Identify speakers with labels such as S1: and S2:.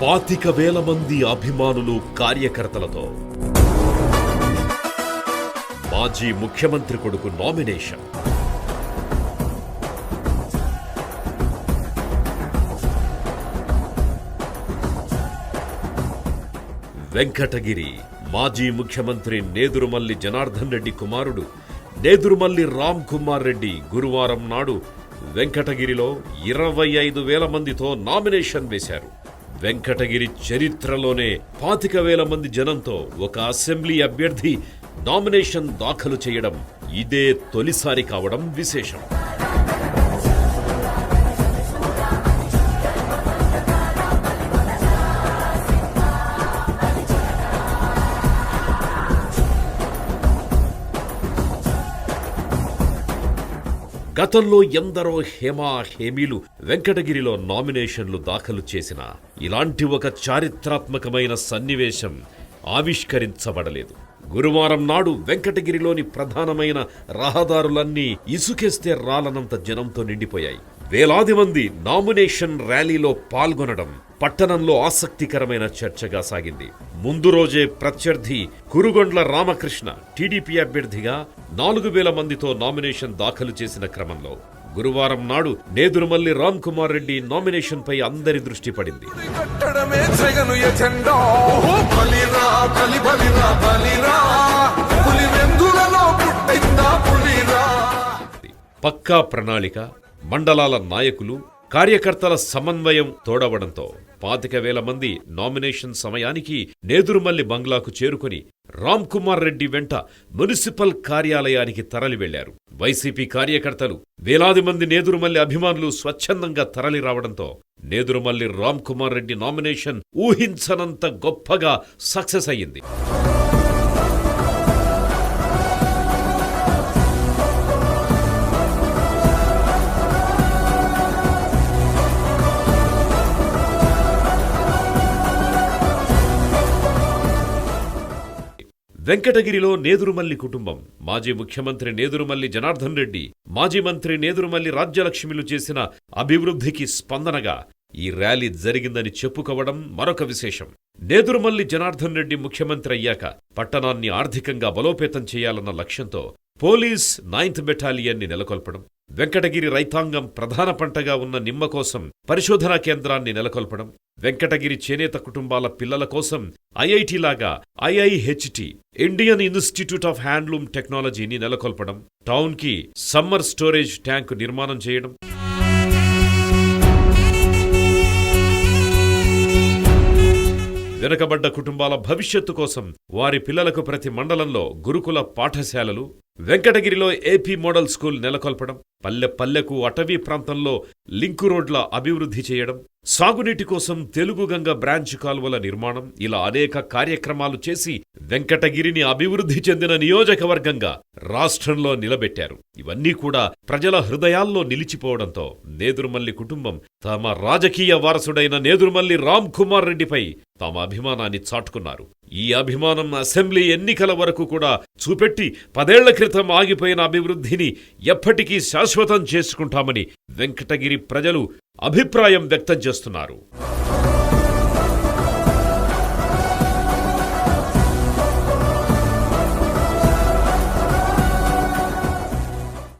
S1: పాతిక వేల మంది అభిమానులు కార్యకర్తలతో. మాజీ ముఖ్యమంత్రి కొడుకు నామినేషన్. వెంకటగిరి మాజీ ముఖ్యమంత్రి నేదురుమల్లి జనార్దన్ రెడ్డి కుమారుడు నేదురుమల్లి రామ్ కుమార్ రెడ్డి గురువారం నాడు వెంకటగిరిలో ఇరవై ఐదు వేల మందితో నామినేషన్ వేశారు. వెంకటగిరి చరిత్రలోనే పాతిక వేల మంది జనంతో ఒక అసెంబ్లీ అభ్యర్థి నామినేషన్ దాఖలు చేయడం ఇదే తొలిసారి కావడం విశేషం. గతంలో ఎందరో హేమా హేమీలు వెంకటగిరిలో నామినేషన్లు దాఖలు చేసిన ఇలాంటి ఒక చారిత్రాత్మకమైన సన్నివేశం ఆవిష్కరించబడలేదు. గురువారం నాడు వెంకటగిరిలోని ప్రధానమైన రహదారులన్నీ ఇసుకేస్తే రాలనంత జనంతో నిండిపోయాయి. వేలాది మంది నామినేషన్ ర్యాలీలో పాల్గొనడం పట్టణంలో ఆసక్తికరమైన చర్చగా సాగింది. ముందు రోజే ప్రత్యర్థి కురుగొండ్ల రామకృష్ణ టీడీపీ అభ్యర్థిగా నాలుగు వేల మందితో నామినేషన్ దాఖలు చేసిన క్రమంలో గురువారం నాడు నేదురుమల్లి రామ్ కుమార్ రెడ్డి నామినేషన్ పై అందరి దృష్టి పడింది. పక్కా ప్రణాళిక మండలాల నాయకులు కార్యకర్తల సమన్వయం తోడవడంతో పాతిక వేల మంది నామినేషన్ సమయానికి నేదురుమల్లి బంగ్లాకు చేరుకుని రామ్ కుమార్ రెడ్డి వెంట మున్సిపల్ కార్యాలయానికి తరలి వెళ్ళారు వైసీపీ కార్యకర్తలు వేలాది మంది నేదురుమల్లి అభిమానులు స్వచ్ఛందంగా తరలి రావడంతో నేదురుమల్లి రామ్ కుమార్ రెడ్డి నామినేషన్ ఊహించనంత గొప్పగా సక్సెస్ అయ్యింది. వెంకటగిరిలో నేదురుమల్లి కుటుంబం. మాజీ ముఖ్యమంత్రి నేదురుమల్లి జనార్దన్ రెడ్డి మాజీ మంత్రి నేదురుమల్లి రాజ్యలక్ష్మిలు చేసిన అభివృద్ధికి స్పందనగా ఈ ర్యాలీ జరిగిందని చెప్పుకోవడం మరొక విశేషం. నేదురుమల్లి జనార్దన్ రెడ్డి ముఖ్యమంత్రి అయ్యాక పట్టణాన్ని ఆర్థికంగా బలోపేతం చేయాలన్న లక్ష్యంతో పోలీస్ నైన్త్ బెటాలియన్ని నెలకొల్పడం. వెంకటగిరి రైతాంగం ప్రధాన పంటగా ఉన్న నిమ్మ కోసం పరిశోధనా కేంద్రాన్ని నెలకొల్పడం వెంకటగిరి చేనేత కుటుంబాల పిల్లల కోసం ఐఐటి లాగా IIHT Indian institute of handloom టెక్నాలజీని నెలకొల్పడం టౌన్కి సమ్మర్ స్టోరేజ్ ట్యాంకు నిర్మాణం చేయడం. వెనుకబడ్డ కుటుంబాల భవిష్యత్తు కోసం వారి పిల్లలకు ప్రతి మండలంలో గురుకుల పాఠశాలలు వెంకటగిరిలో ఏపీ మోడల్ స్కూల్ నెలకొల్పడం పల్లె పల్లెకు అటవీ ప్రాంతంలో లింకు రోడ్ల అభివృద్ధి చేయడం సాగునీటి కోసం తెలుగు గంగ బ్రాంచ్ కాలువల నిర్మాణం ఇలా అనేక కార్యక్రమాలు చేసి వెంకటగిరిని అభివృద్ధి చెందిన నియోజకవర్గంగా రాష్ట్రంలో నిలబెట్టారు. ఇవన్నీ కూడా ప్రజల హృదయాల్లో నిలిచిపోవడంతో నేదురుమల్లి కుటుంబం తమ రాజకీయ వారసుడైన నేదురుమల్లి రామ్ కుమార్ రెడ్డిపై తమ అభిమానాన్ని చాటుకున్నారు. ఈ అభిమానం అసెంబ్లీ ఎన్నికల వరకు కూడా చూపెట్టి పదేళ్ళ క్రితం ఆగిపోయిన అభివృద్ధిని ఎప్పటికీ శాశ్వతం చేసుకుంటామని వెంకటగిరి ప్రజలు అభిప్రాయం వ్యక్తం చేస్తున్నారు.